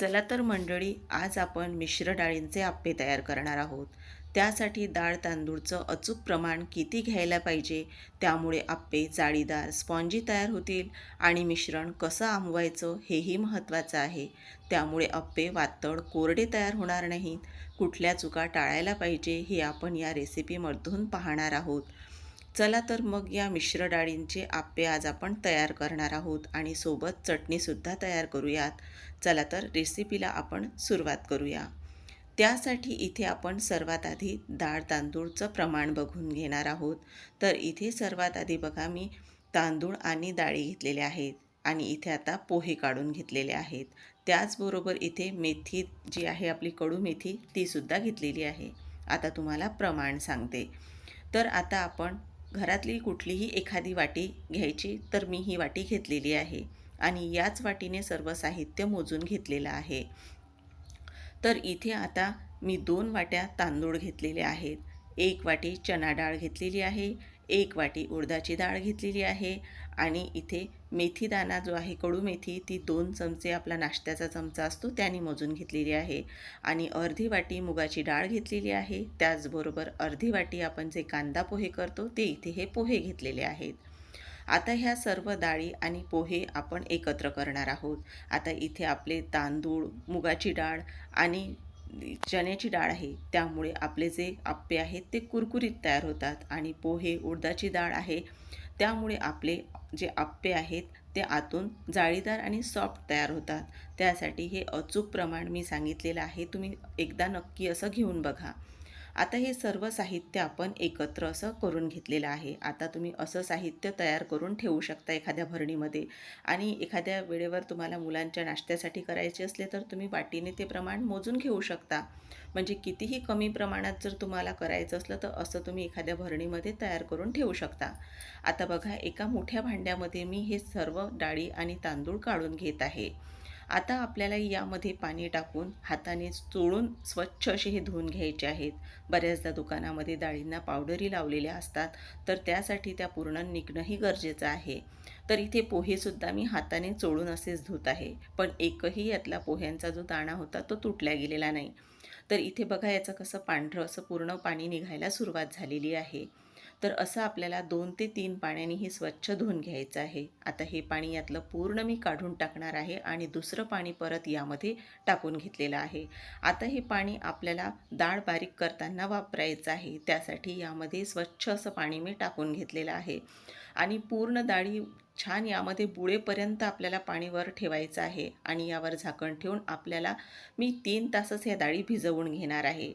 चला तर मंडळी आज आपण मिश्र डाळींचे आप्पे तयार करणार आहोत. त्यासाठी डाळ तांदूळचं अचूक प्रमाण किती घ्यायला पाहिजे त्यामुळे आप्पे जाळीदार स्पॉन्जी तयार होतील आणि मिश्रण कसं आंबवायचं हेही महत्त्वाचं आहे. त्यामुळे आप्पे वातळ कोरडे तयार होणार नाहीत. कुठल्या चुका टाळायला पाहिजे हे आपण या रेसिपीमधून पाहणार आहोत. चला तर मग या मिश्र डाळींचे आप्पे आज आपण तयार करणार आहोत आणि सोबत चटणीसुद्धा तयार करूयात. चला तर रेसिपीला आपण सुरुवात करूया. त्यासाठी इथे आपण सर्वात आधी डाळ तांदूळचं प्रमाण बघून घेणार आहोत. तर इथे सर्वात आधी बघा मी तांदूळ आणि डाळी घेतलेल्या आहेत आणि इथे आता पोहे काढून घेतलेले आहेत. त्याचबरोबर इथे मेथी जी आहे आपली कडू मेथी तीसुद्धा घेतलेली आहे. आता तुम्हाला प्रमाण सांगते. तर आता आपण घरातली कुठलीही एखादी वाटी घ्यायची तर मी ही वाटी घेतलेली आहे आणि याच वाटीने सर्व साहित्य मोजून घेतलेलं आहे. तर इथे आता मी दोन वाट्या तांदूळ घेतलेले आहेत. एक वाटी चना डाळ घेतलेली आहे एक वाटी उडदाची डाळ घेतलेली आहे आणि इथे मेथीदाना जो आहे कडू मेथी ती दोन चमचे आपला नाश्त्याचा चमचा असतो त्याने मोजून घेतलेली आहे. आणि अर्धी वाटी मुगाची डाळ घेतलेली आहे. त्याचबरोबर अर्धी वाटी आपण जे कांदा पोहे करतो ते इथे हे पोहे घेतलेले आहेत. आता ह्या सर्व डाळी आणि पोहे आपण एकत्र करणार आहोत. आता इथे आपले तांदूळ मुगाची डाळ आणि चण्याची डाळ आहे. त्यामुळे आपले जे आप्पे आहेत ते कुरकुरीत तयार होतात. आणि पोहे उडदाची डाळ आहे. त्यामुळे आपले जे आप्पे आहेत ते आतून जाळीदार आणि सॉफ्ट तयार होतात. त्यासाठी हे अचूक प्रमाण मी सांगितलेलं आहे. तुम्ही एकदा नक्की असं घेऊन बघा. आता हे सर्व साहित्य आपण एकत्र असं करून घेतलेलं आहे. आता तुम्ही असं साहित्य तयार करून ठेवू शकता एखाद्या भरणीमध्ये. आणि एखाद्या वेळेवर तुम्हाला मुलांच्या नाश्त्यासाठी करायचे असले तर तुम्ही वाटीने ते प्रमाण मोजून घेऊ शकता. म्हणजे कितीही कमी प्रमाणात जर तुम्हाला करायचं असलं तर असं तुम्ही एखाद्या भरणीमध्ये तयार करून ठेवू शकता. आता बघा एका मोठ्या भांड्यामध्ये मी हे सर्व डाळी आणि तांदूळ काढून घेत आहे. आता आपल्याला यामध्ये पाणी टाकून हाताने चोळून स्वच्छ असे हे धुवून घ्यायचे आहेत. बऱ्याचदा दुकानामध्ये डाळींना पावडरी लावलेल्या असतात तर त्यासाठी त्या पूर्ण निघणंही गरजेचं आहे. तर इथे पोहेसुद्धा मी हाताने चोळून असेच धुत आहे पण एकही यातला पोह्यांचा जो दाणा होता तो तुटल्या गेलेला नाही. तर इथे बघा याचं कसं पांढरं असं पूर्ण पाणी निघायला सुरुवात झालेली आहे. तर असं आपल्याला दोन ते तीन पाण्याने हे स्वच्छ धुवून घ्यायचं आहे. आता हे पाणी यातलं पूर्ण मी काढून टाकणार आहे आणि दुसरं पाणी परत यामध्ये टाकून घेतलेलं आहे. आता हे पाणी आपल्याला डाळ बारीक करताना वापरायचं आहे. त्यासाठी यामध्ये स्वच्छ असं पाणी मी टाकून घेतलेलं आहे. आणि पूर्ण डाळी छान यामध्ये बुळेपर्यंत आपल्याला पाणीवर ठेवायचं आहे आणि यावर झाकण ठेवून आपल्याला मी तीन तासच ह्या डाळी भिजवून घेणार आहे.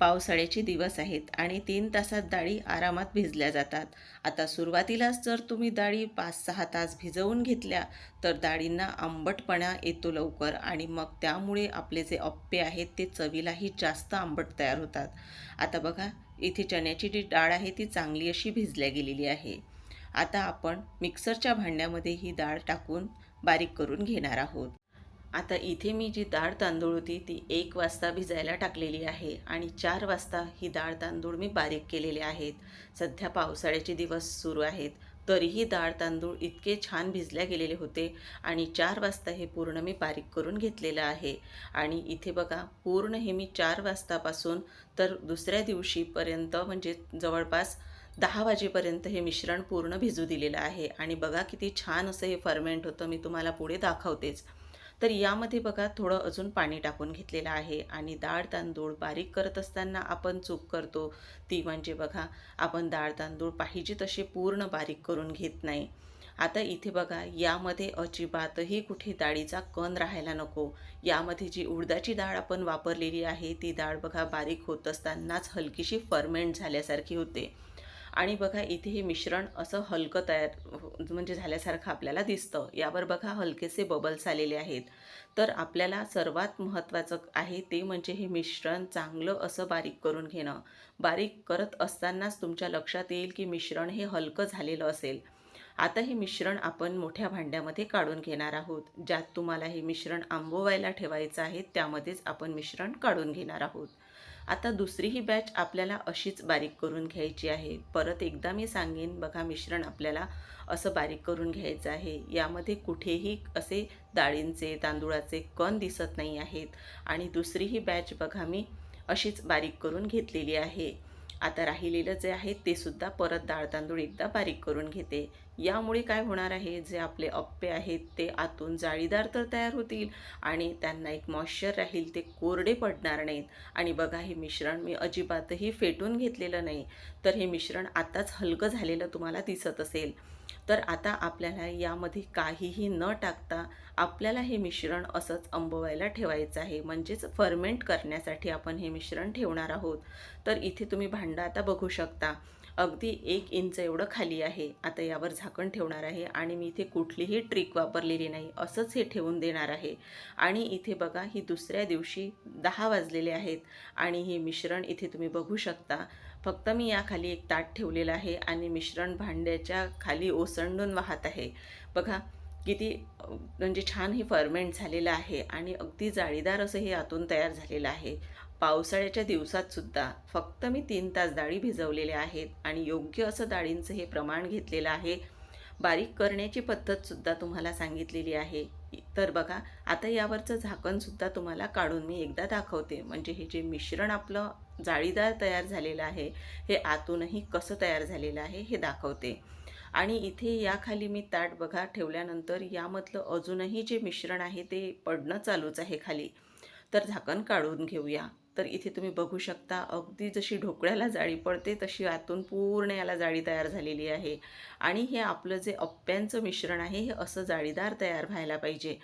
पावसाळ्याचे दिवस आहेत आणि तीन तासात डाळी आरामात भिजल्या जातात. आता सुरुवातीलाच जर तुम्ही डाळी पाच सहा तास भिजवून घेतल्या तर डाळींना आंबटपणा येतो लवकर आणि मग त्यामुळे आपले जे अप्पे आहेत ते चवीलाही जास्त आंबट तयार होतात. आता बघा इथे चण्याची जी डाळ आहे ती चांगली अशी भिजल्या गेलेली आहे. आता आपण मिक्सरच्या भांड्यामध्ये ही डाळ टाकून बारीक करून घेणार आहोत. आता इथे मी जी डाळ तांदूळ होती ती एक वाजता भिजायला टाकलेली आहे आणि चार वाजता ही डाळ तांदूळ मी बारीक केलेले आहेत. सध्या पावसाळ्याचे दिवस सुरू आहेत. तरीही डाळ तांदूळ इतके छान भिजल्या गेलेले होते आणि चार वाजता हे पूर्ण मी बारीक करून घेतलेलं आहे. आणि इथे बघा पूर्ण हे मी चार वाजतापासून तर दुसऱ्या दिवशीपर्यंत म्हणजे जवळपास दहा वाजेपर्यंत हे मिश्रण पूर्ण भिजू दिलेलं आहे. आणि बघा किती छान असं हे फर्मेंट होतं मी तुम्हाला पुढे दाखवतेच. तर यामध्ये बघा थोडं अजून पाणी टाकून घेतलेलं आहे आणि डाळ तांदूळ बारीक करत असताना आपण चूक करतो. ती म्हणजे बघा आपण डाळ तांदूळ पाहिजे तसे पूर्ण बारीक करून घेत नाही. आता इथे बघा यामध्ये अजिबातही कुठे डाळीचा कण राहायला नको. यामध्ये जी उडदाची डाळ आपण वापरलेली आहे ती डाळ बघा बारीक होत असतानाच हलकीशी फर्मेंट झाल्यासारखी होते. आणि बघा इथे हे मिश्रण असं हलकं तयार म्हणजे झाल्यासारखं आपल्याला दिसतं. यावर बघा हलकेसे बबल्स आलेले आहेत. तर आपल्याला सर्वात महत्त्वाचं आहे ते म्हणजे हे मिश्रण चांगलं असं बारीक करून घेणं. बारीक करत असतानाच तुमच्या लक्षात येईल की मिश्रण हे हलकं झालेलं असेल. आता हे मिश्रण आपण मोठ्या भांड्यामध्ये काढून घेणार आहोत. ज्यात तुम्हाला हे मिश्रण आंबोवायला ठेवायचं आहे त्यामध्येच आपण मिश्रण काढून घेणार आहोत. आता दुसरी ही बॅच आपल्याला अशीच बारीक करून घ्यायची आहे. परत एकदा मी सांगेन बघा मिश्रण आपल्याला असं बारीक करून घ्यायचं आहे. यामध्ये कुठेही असे डाळींचे तांदूळाचे कण दिसत नाही आहेत. आणि दुसरी ही बॅच बघा मी अशीच बारीक करून घेतलेली आहे. आता राहिलेलं जे आहे ते सुद्धा परत डाळ तांदूळ एकदा बारीक करून घेते. यामुळे काय होणार आहे? जे आपले अप्पे आहेत ते आतून जाळीदार तर तयार होतील आणि त्यांना एक मॉइश्चर राहील ते कोरडे पडणार नाहीत. आणि बघा हे मिश्रण मी अजिबातही फेटून घेतलेलं नाही. तर हे मिश्रण आताच हलकं झालेलं तुम्हाला दिसत असेल. तर आता आपल्याला यामध्ये काहीही न टाकता आपल्याला हे मिश्रण असंच अंबवायला ठेवायचं आहे. म्हणजेच फर्मेंट करण्यासाठी आपण हे मिश्रण ठेवणार आहोत. तर इथे तुम्ही भांडं आता बघू शकता. अगदी एक इंच एवढं खाली आहे. आता यावर झाकण ठेवणार आहे आणि मी इथे कुठलीही ट्रिक वापरलेली नाही. असंच हे ठेवून देणार आहे. आणि इथे बघा ही दुसऱ्या दिवशी दहा वाजलेले आहेत आणि हे मिश्रण इथे तुम्ही बघू शकता. फक्त मी याखाली एक ताट ठेवलेलं आहे आणि मिश्रण भांड्याच्या खाली ओसंडून वाहत आहे. बघा किती म्हणजे छान हे फर्मेंट झालेलं आहे आणि अगदी जाळीदार असं हे आतून तयार झालेलं आहे. पावसाळ्याच्या दिवसातसुद्धा फक्त मी तीन तास डाळी भिजवलेल्या आहेत आणि योग्य असं डाळींचं हे प्रमाण घेतलेलं आहे. बारीक करण्याची पद्धतसुद्धा तुम्हाला सांगितलेली आहे. तर बघा आता यावरचं झाकणसुद्धा तुम्हाला काढून मी एकदा दाखवते. म्हणजे हे जे मिश्रण आपलं जाळीदार तयार झालेलं आहे हे आतूनही कसं तयार झालेलं आहे हे दाखवते. आणि इथे याखाली मी ताट बघा ठेवल्यानंतर यामधलं अजूनही जे मिश्रण आहे ते पडणं चालूच आहे खाली. तर झाकण काढून घेऊया. तर इथे तुम्ही बघू शकता अगदी जशी ढोकळ्याला जाळी पडते तशी आतून पूर्ण याला जाळी तयार झालेली आहे. आणि हे आपलं जे अप्प्यांचं मिश्रण आहे हे असं जाळीदार तयार व्हायला पाहिजे.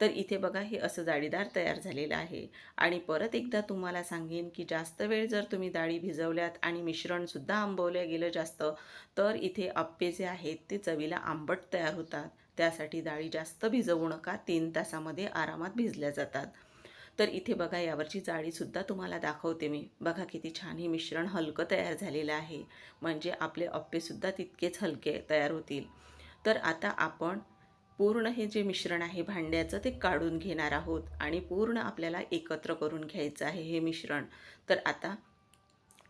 तर इथे बघा हे असं जाळीदार तयार झालेलं आहे. आणि परत एकदा तुम्हाला सांगेन की जास्त वेळ जर तुम्ही डाळी भिजवल्यात आणि मिश्रणसुद्धा आंबवलं गेलं जास्त तर इथे अप्पे जे आहेत ते चवीला आंबट तयार होतात. त्यासाठी डाळी जास्त भिजवू नका तीन तासामध्ये आरामात भिजल्या जातात. तर इथे बघा यावरची जाळीसुद्धा तुम्हाला दाखवते मी. बघा किती छान हे मिश्रण हलकं तयार झालेलं आहे. म्हणजे आपले अप्पेसुद्धा तितकेच हलके तयार होतील. तर आता आपण पूर्ण हे जे मिश्रण आहे भांड्याचं ते काढून घेणार आहोत आणि पूर्ण आपल्याला एकत्र करून घ्यायचं आहे हे मिश्रण. तर आता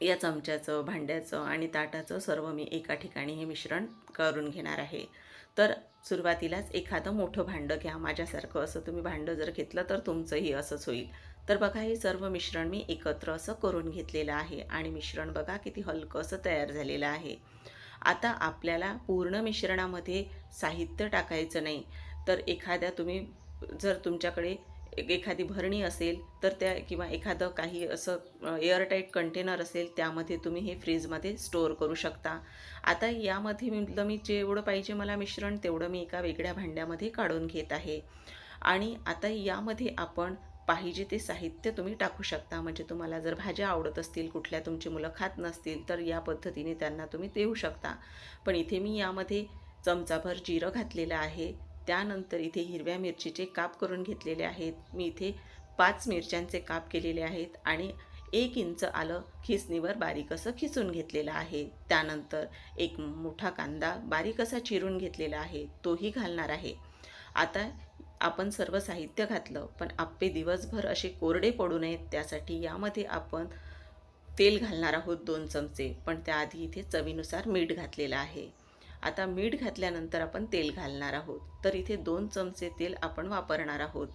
या चमच्याचं भांड्याचं आणि ताटाचं सर्व मी एका ठिकाणी हे मिश्रण करून घेणार आहे. तर सुरुवातीलाच एखादं मोठं भांडं घ्या माझ्यासारखं. असं तुम्ही भांडं जर घेतलं तर तुमचंही असंच होईल. तर बघा हे सर्व मिश्रण मी एकत्र असं करून घेतलेलं आहे. आणि मिश्रण बघा किती हलकं असं तयार झालेलं आहे. आता आपल्याला पूर्ण मिश्रणामध्ये साहित्य टाकायचं नाही. तर एखाद्या तुम्ही जर तुमच्याकडे एखादी भरणी असेल तर त्या किंवा एखादं काही असं एअरटाईट कंटेनर असेल त्यामध्ये तुम्ही हे फ्रीजमध्ये स्टोअर करू शकता. आता यामध्ये म्हटलं मी जेवढं पाहिजे मला मिश्रण तेवढं मी एका वेगळ्या भांड्यामध्ये काढून घेत आहे. आणि आता यामध्ये आपण पाहिजे ते साहित्य तुम्ही टाकू शकता. म्हणजे तुम्हाला जर भाज्या आवडत असतील कुठल्या तुमची मुलं खात नसतील तर या पद्धतीने त्यांना तुम्ही देऊ शकता. पण इथे मी यामध्ये चमचाभर जिरं घातलेलं आहे. त्यानंतर इथे हिरव्या मिरचीचे काप करून घेतलेले आहेत. मी इथे पाच मिरच्यांचे काप केलेले आहेत आणि एक इंच आलं खिसणीवर बारीक असं खिसून घेतलेलं आहे. त्यानंतर एक मोठा कांदा बारीक असा चिरून घेतलेला आहे. तोही घालणार आहे. आता आपण सर्व साहित्य घातलं पण आप्पे दिवसभर असे कोरडे पडू नयेत त्यासाठी यामध्ये आपण तेल घालणार आहोत दोन चमचे. पण त्याआधी इथे चवीनुसार मीठ घातलेलं आहे. आता मीठ घातल्यानंतर आपण तेल घालणार आहोत. तर इथे दोन चमचे तेल आपण वापरणार आहोत.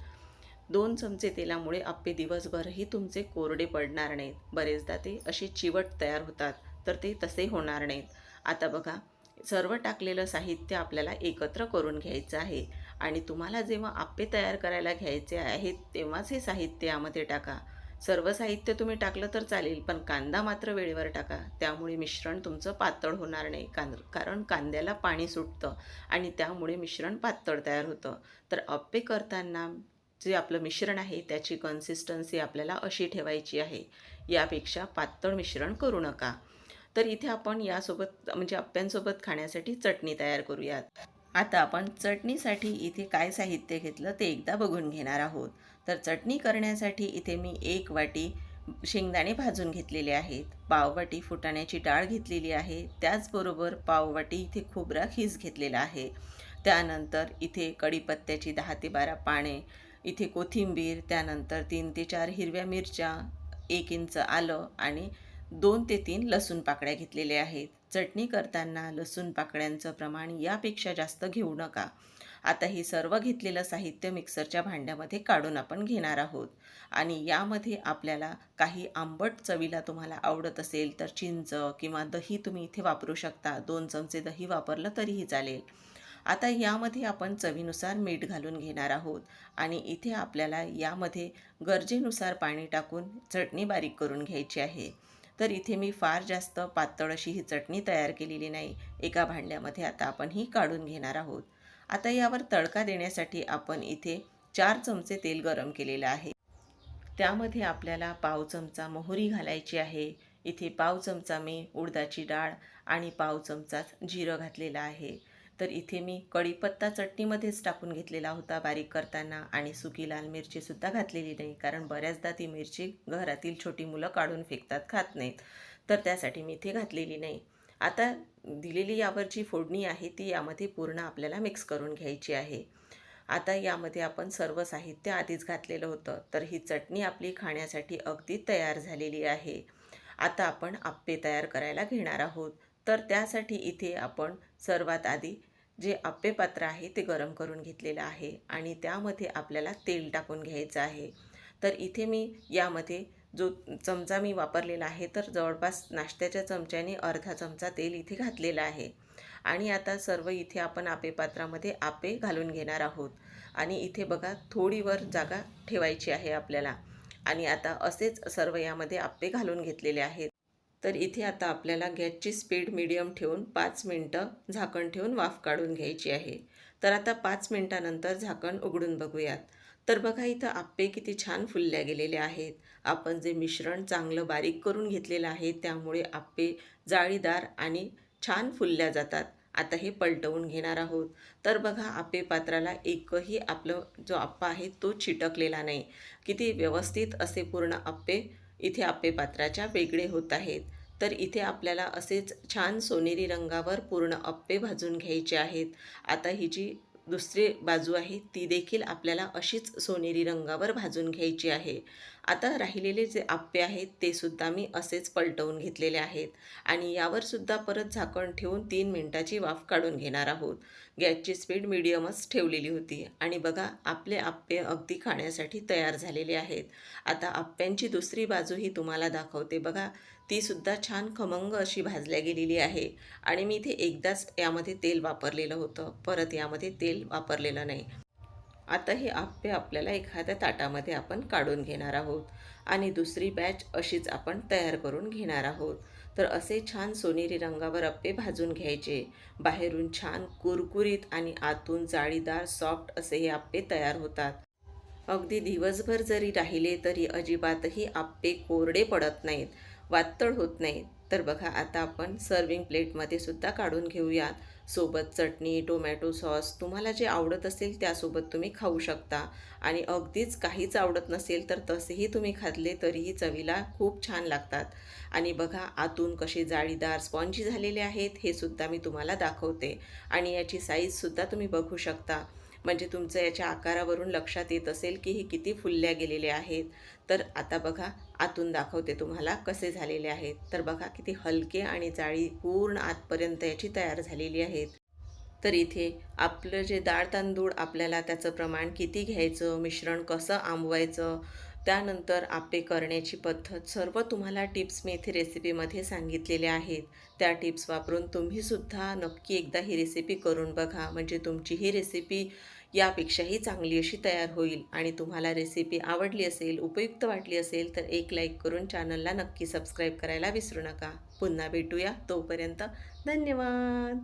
दोन चमचे तेलामुळे आप्पे दिवसभरही तुमचे कोरडे पडणार नाहीत. बरेचदा ते असे चिवट तयार होतात तर ते तसे होणार नाहीत. आता बघा सर्व टाकलेलं साहित्य आपल्याला एकत्र करून घ्यायचं आहे आणि तुम्हाला जेव्हा आप्पे तयार करायला घ्यायचे आहेत तेव्हाच हे साहित्य यामध्ये टाका. सर्व साहित्य तुम्ही टाकलं तर चालेल पण कांदा मात्र वेळेवर टाका. त्यामुळे मिश्रण तुमचं पातळ होणार नाही. कांद कारण कांद्याला पाणी सुटतं आणि त्यामुळे मिश्रण पातळ तयार होतं. तर अप्पे करताना जे आपलं मिश्रण आहे त्याची कन्सिस्टन्सी आपल्याला अशी ठेवायची आहे. यापेक्षा पातळ मिश्रण करू नका. तर इथे आपण यासोबत म्हणजे अप्प्यांसोबत खाण्यासाठी चटणी तयार करूयात. आता आपण चटणीसाठी इथे काय साहित्य घेतलं ते एकदा बघून घेणार आहोत. तर चटणी करण्यासाठी इथे मी एक वाटी शेंगदाणे भाजून घेतलेले आहेत. पाववाटी फुटाण्याची डाळ घेतलेली आहे. त्याचबरोबर पाववाटी इथे खोबरा खीस घेतलेला आहे. त्यानंतर इथे कढीपत्त्याची दहा ते बारा पाने इथे कोथिंबीर त्यानंतर तीन ते चार हिरव्या मिरच्या एक इंच आलं आणि दोन ते तीन लसूण पाकळ्या घेतलेल्या आहेत. चटणी करताना लसूण पाकळ्यांचं प्रमाण यापेक्षा जास्त घेऊ नका. आता हे सर्व घेतलेलं साहित्य मिक्सरच्या भांड्यामध्ये काढून आपण घेणार आहोत. आणि यामध्ये आपल्याला काही आंबट चवीला तुम्हाला आवडत असेल तर चिंच किंवा दही तुम्ही इथे वापरू शकता. दोन चमचे दही वापरलं तरीही चालेल. आता यामध्ये आपण चवीनुसार मीठ घालून घेणार आहोत. आणि इथे आपल्याला यामध्ये गरजेनुसार पाणी टाकून चटणी बारीक करून घ्यायची आहे. तर इथे मी फार जास्त पातळ अशी ही चटणी तयार केलेली नाही. एका भांड्यामध्ये आता आपण ही काढून घेणार आहोत. आता यावर तडका देण्यासाठी आपण इथे चार चमचे तेल गरम केलेलं आहे. त्यामध्ये आपल्याला पाव चमचा मोहरी घालायची आहे. इथे पाव चमचा मी उडदाची डाळ आणि पाव चमचाच जिरं घातलेलं आहे. तर इथे मी कढीपत्ता चटणीमध्येच टाकून घेतलेला होता बारीक करताना आणि सुकी लाल मिरचीसुद्धा घातलेली नाही कारण बऱ्याचदा ती मिरची घरातील छोटी मुलं काढून फेकतात खात नाहीत. तर त्यासाठी मी इथे घातलेली नाही. आता दिलेली यावर जी फोडणी आहे ती यामध्ये पूर्ण आपल्याला मिक्स करून घ्यायची आहे. आता यामध्ये आपण सर्व साहित्य आधीच घातलेलं होतं तर ही चटणी आपली खाण्यासाठी अगदी तयार झालेली आहे. आता आपण आप्पे तयार करायला घेणार आहोत तर त्यासाठी इथे आपण सर्वात आधी जे आप्पे पात्र आहे ते गरम करून घेतलेलं आहे आणि त्यामध्ये आपल्याला तेल टाकून घ्यायचं आहे. तर इथे मी यामध्ये जो चमचा मी वापरलेला आहे तर जवळपास नाश्त्याच्या चमच्याने अर्धा चमचा तेल इथे घातलेला आहे. आणि आता सर्व इथे आपण आपेपात्रामध्ये आपे घालून घेणार आहोत. आणि इथे बघा थोडीवर जागा ठेवायची आहे आपल्याला. आणि आता असेच सर्व यामध्ये आप्पे घालून घेतलेले आहेत. तर इथे आता आपल्याला गॅसची स्पीड मिडियम ठेवून पाच मिनटं झाकण ठेवून वाफ काढून घ्यायची आहे. तर आता पाच मिनटानंतर झाकण उघडून बघूयात. तर बघा इथं आप्पे किती छान फुलल्या गेलेले आहेत. आपण जे मिश्रण चांगलं बारीक करून घेतलेलं आहे त्यामुळे आप्पे जाळीदार आणि छान फुलल्या जातात. आता हे पलटवून घेणार आहोत. तर बघा आप्पे पात्राला एकही आपलं जो आप्पा आहे तो चिटकलेला नाही. किती व्यवस्थित असे पूर्ण आप्पे इथे आप्पे पात्राच्या वेगळे होत आहेत. तर इथे आपल्याला असेच छान सोनेरी रंगावर पूर्ण आप्पे भाजून घ्यायचे आहेत. आता ही जी दुसरी बाजू आहे ती देखील आपल्याला अशीच सोनेरी रंगावर भाजून घ्यायची आहे. आता राहिलेले जे आप्पे आहेत ते सुद्धा मी असेच पलटवून घेतलेले आहेत. आणि यावर सुद्धा परत झाकण ठेवून तीन मिनटाची वाफ काढून घेणार आहोत. गॅसची स्पीड मिडियमच ठेवलेली होती. आणि बघा आपले आप्पे अगदी खाण्यासाठी तयार झालेले आहेत. आता आप्प्यांची दुसरी बाजूही तुम्हाला दाखवते. बघा तीसुद्धा छान खमंग अशी भाजल्या गेलेली आहे. आणि मी इथे एकदाच यामध्ये तेल वापरलेलं होतं. परत यामध्ये तेल वापरलेलं नाही. आता हे आप्पे आपल्याला एखाद्या ताटामध्ये आपण काढून घेणार आहोत. आणि दुसरी बॅच अशीच आपण तयार करून घेणार आहोत. तर असे छान सोनेरी रंगावर अप्पे भाजून घ्यायचे. बाहेरून छान कुरकुरीत आणि आतून जाळीदार सॉफ्ट असे हे आप्पे तयार होतात. अगदी दिवसभर जरी राहिले तरी अजिबातही आप्पे कोरडे पडत नाहीत. वातळ होत नाहीत. तर बघा आता आपण सर्विंग प्लेटमध्ये सुद्धा काढून घेऊयात. सोबत चटणी टोमॅटो सॉस तुम्हाला जे आवडत असेल त्यासोबत तुम्ही खाऊ शकता. आणि अगदीच काहीच आवडत नसेल तर तसेही तुम्ही खाल्ले तरीही चवीला खूप छान लागतात. आणि बघा आतून कसे जाळीदार स्पॉन्जी झालेले आहेत हे सुद्धा मी तुम्हाला दाखवते. आणि याची साईजसुद्धा तुम्ही बघू शकता. म्हणजे तुमचं याच्या आकारावरून लक्षात येत असेल की हे किती फुलल्या गेलेले आहेत. तर आता बघा आतून दाखवते तुम्हाला कसे झालेले आहेत. तर बघा किती हलके आणि जाळी पूर्ण आतपर्यंत याची तयार झालेली आहेत. तर इथे आपलं जे डाळ तांदूळ आपल्याला त्याचं प्रमाण किती घ्यायचं मिश्रण कसं आंबवायचं त्यानंतर आपे करण्याची पद्धत सर्व तुम्हाला टिप्स मी इथे रेसिपीमध्ये सांगितलेल्या आहेत. त्या टिप्स वापरून तुम्हीसुद्धा नक्की एकदा ही रेसिपी करून बघा. म्हणजे तुमची ही रेसिपी यापेक्षाही चांगली अशी तयार होईल. आणि तुम्हाला रेसिपी आवडली असेल उपयुक्त वाटली असेल तर एक लाईक करून चॅनलला नक्की सबस्क्राईब करायला विसरू नका. पुन्हा भेटूया तोपर्यंत धन्यवाद!